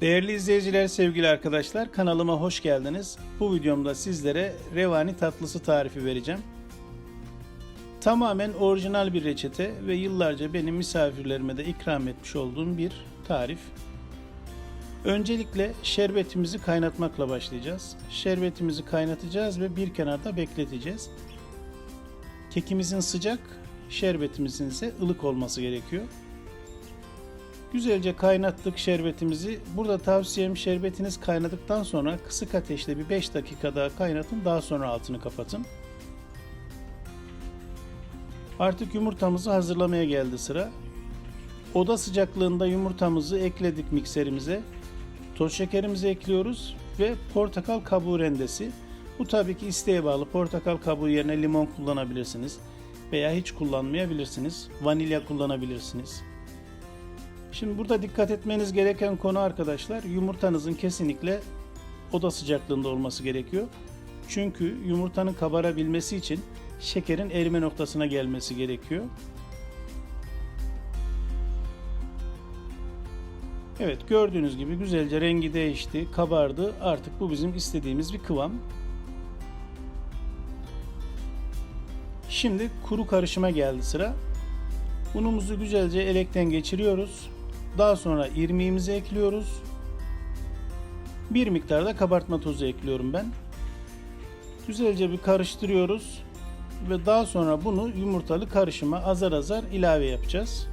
Değerli izleyiciler, sevgili arkadaşlar, kanalıma hoş geldiniz. Bu videomda sizlere revani tatlısı tarifi vereceğim. Tamamen orijinal bir reçete ve yıllarca benim misafirlerime de ikram etmiş olduğum bir tarif. Öncelikle şerbetimizi kaynatmakla başlayacağız. Şerbetimizi kaynatacağız ve bir kenarda bekleteceğiz. Kekimizin sıcak, şerbetimizin ise ılık olması gerekiyor. Güzelce kaynattık şerbetimizi. Burada tavsiyem şerbetiniz kaynadıktan sonra kısık ateşte bir 5 dakika daha kaynatın. Daha sonra altını kapatın. Artık yumurtamızı hazırlamaya geldi sıra. Oda sıcaklığında yumurtamızı ekledik mikserimize. Toz şekerimizi ekliyoruz ve portakal kabuğu rendesi. Bu tabii ki isteğe bağlı. Portakal kabuğu yerine limon kullanabilirsiniz veya hiç kullanmayabilirsiniz. Vanilya kullanabilirsiniz. Şimdi burada dikkat etmeniz gereken konu arkadaşlar yumurtanızın kesinlikle oda sıcaklığında olması gerekiyor. Çünkü yumurtanın kabarabilmesi için şekerin erime noktasına gelmesi gerekiyor. Evet gördüğünüz gibi güzelce rengi değişti, kabardı. Artık bu bizim istediğimiz bir kıvam. Şimdi kuru karışıma geldi sıra. Unumuzu güzelce elekten geçiriyoruz. Daha sonra irmiğimizi ekliyoruz. Bir miktarda kabartma tozu ekliyorum ben. Güzelce bir karıştırıyoruz ve daha sonra bunu yumurtalı karışıma azar azar ilave yapacağız.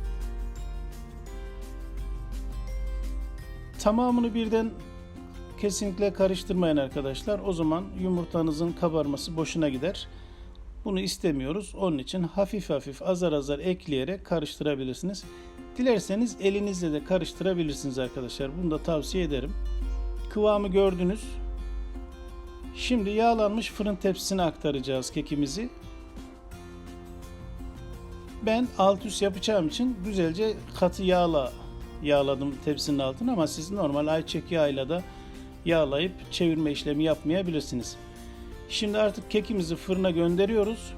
Tamamını birden kesinlikle karıştırmayın arkadaşlar. O zaman yumurtanızın kabarması boşuna gider. Bunu istemiyoruz. Onun için hafif hafif azar azar ekleyerek karıştırabilirsiniz. Dilerseniz elinizle de karıştırabilirsiniz arkadaşlar. Bunu da tavsiye ederim. Kıvamı gördünüz. Şimdi yağlanmış fırın tepsisine aktaracağız kekimizi. Ben alt üst yapacağım için güzelce katı yağla yağladım tepsinin altını ama siz normal ayçiçek yağıyla da yağlayıp çevirme işlemi yapmayabilirsiniz. Şimdi artık kekimizi fırına gönderiyoruz.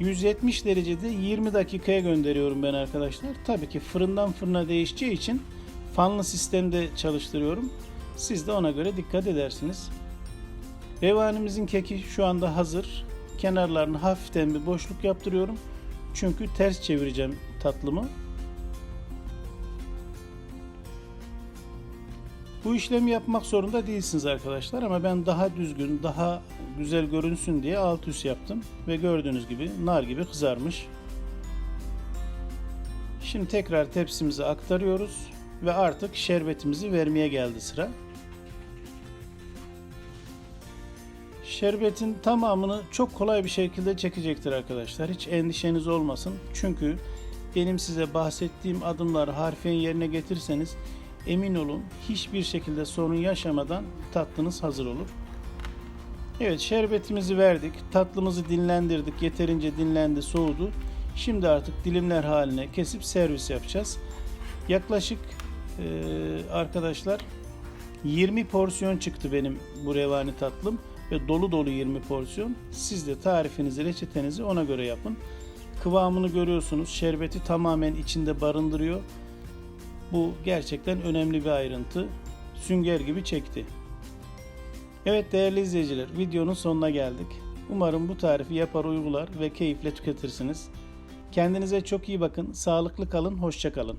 170 derecede 20 dakikaya gönderiyorum ben arkadaşlar. Tabii ki fırından fırına değişeceği için fanlı sistemde çalıştırıyorum. Siz de ona göre dikkat edersiniz. Revanimizin keki şu anda hazır. Kenarlarını hafiften bir boşluk yaptırıyorum. Çünkü ters çevireceğim tatlımı. Bu işlemi yapmak zorunda değilsiniz arkadaşlar ama ben daha düzgün, daha güzel görünsün diye alt üst yaptım ve gördüğünüz gibi nar gibi kızarmış. Şimdi tekrar tepsimize aktarıyoruz ve artık şerbetimizi vermeye geldi sıra. Şerbetin tamamını çok kolay bir şekilde çekecektir arkadaşlar. Hiç endişeniz olmasın. Çünkü benim size bahsettiğim adımları harfiyen yerine getirseniz emin olun hiçbir şekilde sorun yaşamadan tatlınız hazır olur. Evet şerbetimizi verdik. Tatlımızı dinlendirdik. Yeterince dinlendi, soğudu. Şimdi artık dilimler haline kesip servis yapacağız. Yaklaşık e, arkadaşlar 20 porsiyon çıktı benim bu revani tatlım ve dolu dolu 20 porsiyon. Siz de tarifinizi, reçetenizi ona göre yapın. Kıvamını görüyorsunuz. Şerbeti tamamen içinde barındırıyor. Bu gerçekten önemli bir ayrıntı. Sünger gibi çekti. Evet değerli izleyiciler videonun sonuna geldik. Umarım bu tarifi yapar uygular ve keyifle tüketirsiniz. Kendinize çok iyi bakın, sağlıklı kalın, hoşça kalın.